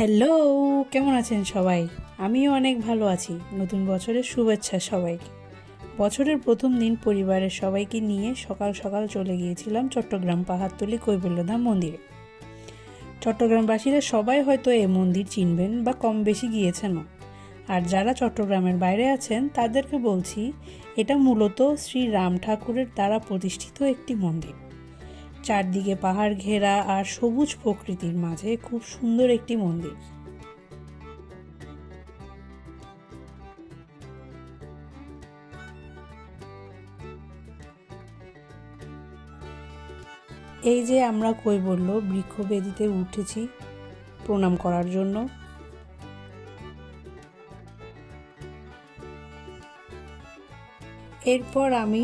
Hello, কেমন আছেন সবাই? আমিও অনেক ভালো আছি। নতুন বছরের শুভেচ্ছা সবাইকে। বছরের প্রথম দিন পরিবারের সবাইকে নিয়ে সকাল সকাল চলে গিয়েছিলাম চট্টগ্রাম পাহাড়তলি কৈবল্যধাম মন্দিরে। চট্টগ্রামবাসীরা সবাই হয়তো এ মন্দির চিনবেন বা কম বেশি গিয়েছেনও। আর যারা চট্টগ্রামের বাইরে আছেন, তাদেরকে বলছি, এটা মূলত শ্রী রাম ঠাকুরের দ্বারা প্রতিষ্ঠিত একটি মন্দির। চারদিকে পাহাড় ঘেরা আর সবুজ প্রকৃতির মাঝে খুব সুন্দর একটি মন্দির। এই যে আমরা কই বলল বৃক্ষ বেদিতে উঠেছি প্রণাম করার জন্য। এরপর আমি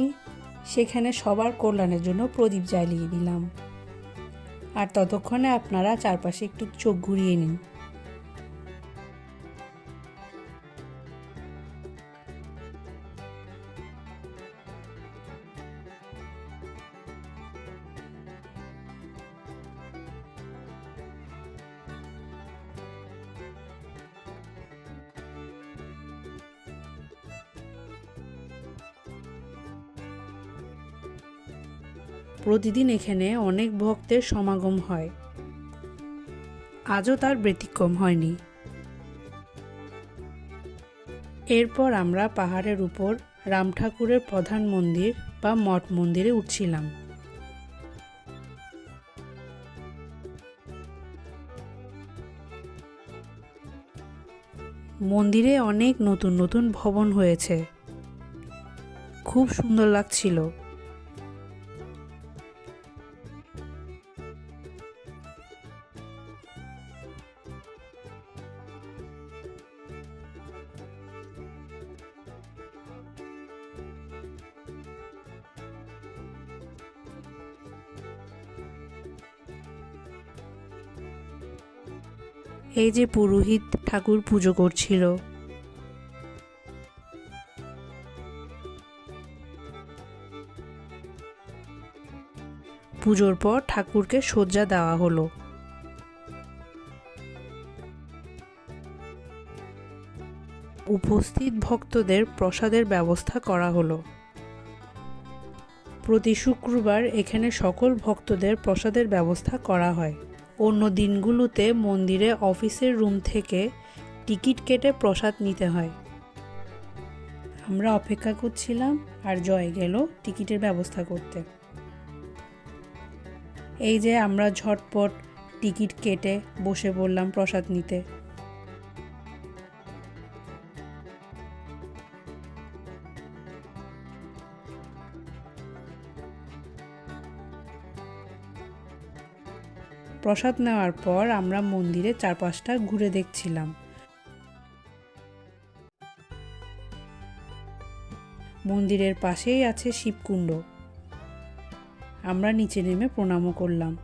সেখানে সবার কল্যাণের জন্য প্রদীপ জ্বালিয়ে দিলাম। আর ততক্ষণে আপনারা চারপাশে একটু চোখ ঘুরিয়ে নিন। প্রতিদিন এখানে অনেক ভক্তের সমাগম হয়। আজও তার ব্যতিক্রম হয়নি। এরপর আমরা পাহাড়ের উপর রাম ঠাকুরের প্রধান মন্দির বা মঠ মন্দিরে উঠছিলাম। মন্দিরে অনেক নতুন নতুন ভবন হয়েছে। খুব সুন্দর লাগছিল। এই যে পুরোহিত ঠাকুর পুজো করছিল। পুজোর পর ঠাকুরকে সজ্জা দেওয়া হলো। উপস্থিত ভক্তদের প্রসাদের ব্যবস্থা করা হলো। প্রতি শুক্রবার এখানে সকল ভক্তদের প্রসাদের ব্যবস্থা করা হয়। অন্য দিনগুলোতে মন্দিরে অফিসের রুম থেকে টিকিট কেটে প্রসাদ নিতে হয়। আমরা অপেক্ষা করছিলাম আর জয় গেল টিকিটের ব্যবস্থা করতে। এই যে আমরা ঝটপট টিকিট কেটে বসে পড়লাম প্রসাদ নিতে। প্রসাদ নেওয়ার পর আমরা মন্দিরের চারপাশটা ঘুরে দেখছিলাম। মন্দিরের পাশেই আছে শিবকুণ্ড। আমরা নিচে নেমে প্রণামও করলাম।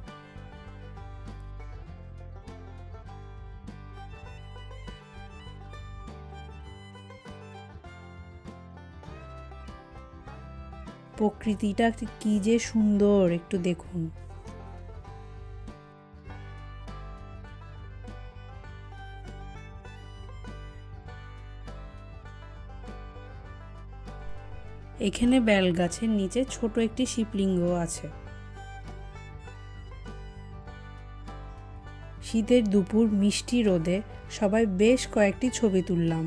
প্রকৃতিটা কি যে সুন্দর, একটু দেখুন। এখানে বেল গাছের নিচে ছোট একটি শিবলিঙ্গ আছে। শীতের দুপুর মিষ্টি রোদে সবাই বেশ কয়েকটি ছবি তুললাম।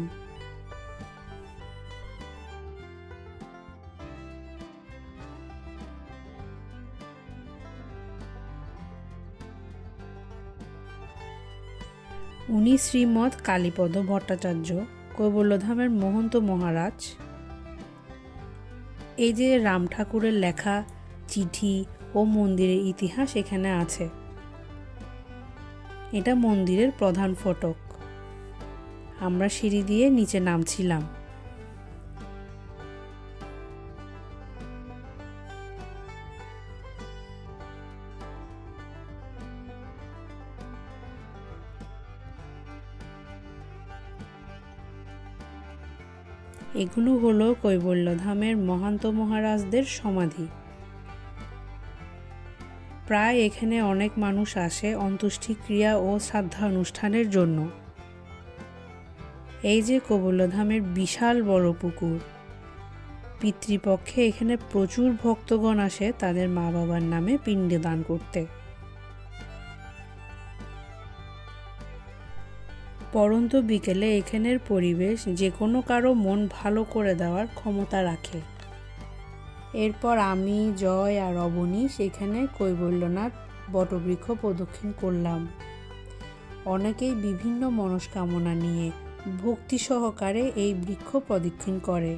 উনি শ্রীমৎ কালীপদ ভট্টাচার্য, কৈবল্যধামের মহন্ত মহারাজ। এই যে রাম ঠাকুরের লেখা, চিঠি ও মন্দিরের ইতিহাস এখানে আছে। এটা মন্দিরের প্রধান ফটক। আমরা সিঁড়ি দিয়ে নিচে নামছিলাম। এগুলো হলো কৈবল্যধামের মহান্ত মহারাজদের সমাধি। প্রায় এখানে অনেক মানুষ আসে অন্ত্যেষ্টিক্রিয়া ও শ্রাদ্ধা অনুষ্ঠানের জন্য। এই যে কবলধামের বিশাল বড় পুকুর, পিতৃপক্ষে এখানে প্রচুর ভক্তগণ আসে তাদের মা বাবার নামে পিণ্ডদান করতে। পরন্ত বিকেলে এখানের পরিবেশ যে কোনো কারও মন ভালো করে দেওয়ার ক্ষমতা রাখে। এরপর আমি, জয় আর অবনী সেখানে কৈবল্যনাথ বটবৃক্ষ প্রদক্ষিণ করলাম। অনেকেই বিভিন্ন মনস্কামনা নিয়ে ভক্তি সহকারে এই বৃক্ষ প্রদক্ষিণ করে।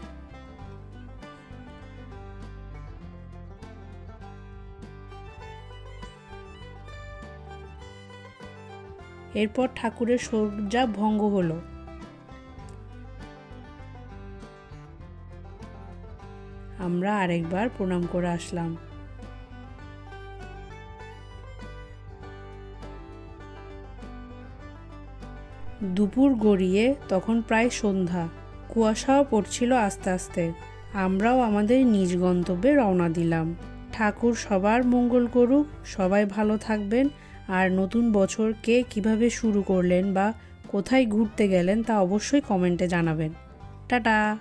এরপর ঠাকুরের সজ্জা ভঙ্গ হলো। আমরা আরেকবার প্রণাম করে আসলাম। দুপুর গড়িয়ে তখন প্রায় সন্ধ্যা। কুয়াশাও পড়ছিল আস্তে আস্তে। আমরাও আমাদের নিজ গন্তব্যে রওনা দিলাম। ঠাকুর সবার মঙ্গল করুক, সবাই ভালো থাকবেন। আর নতুন বছর কে কীভাবে শুরু করলেন বা কোথায় ঘুরতে গেলেন তা অবশ্যই কমেন্টে জানাবেন। টাটা!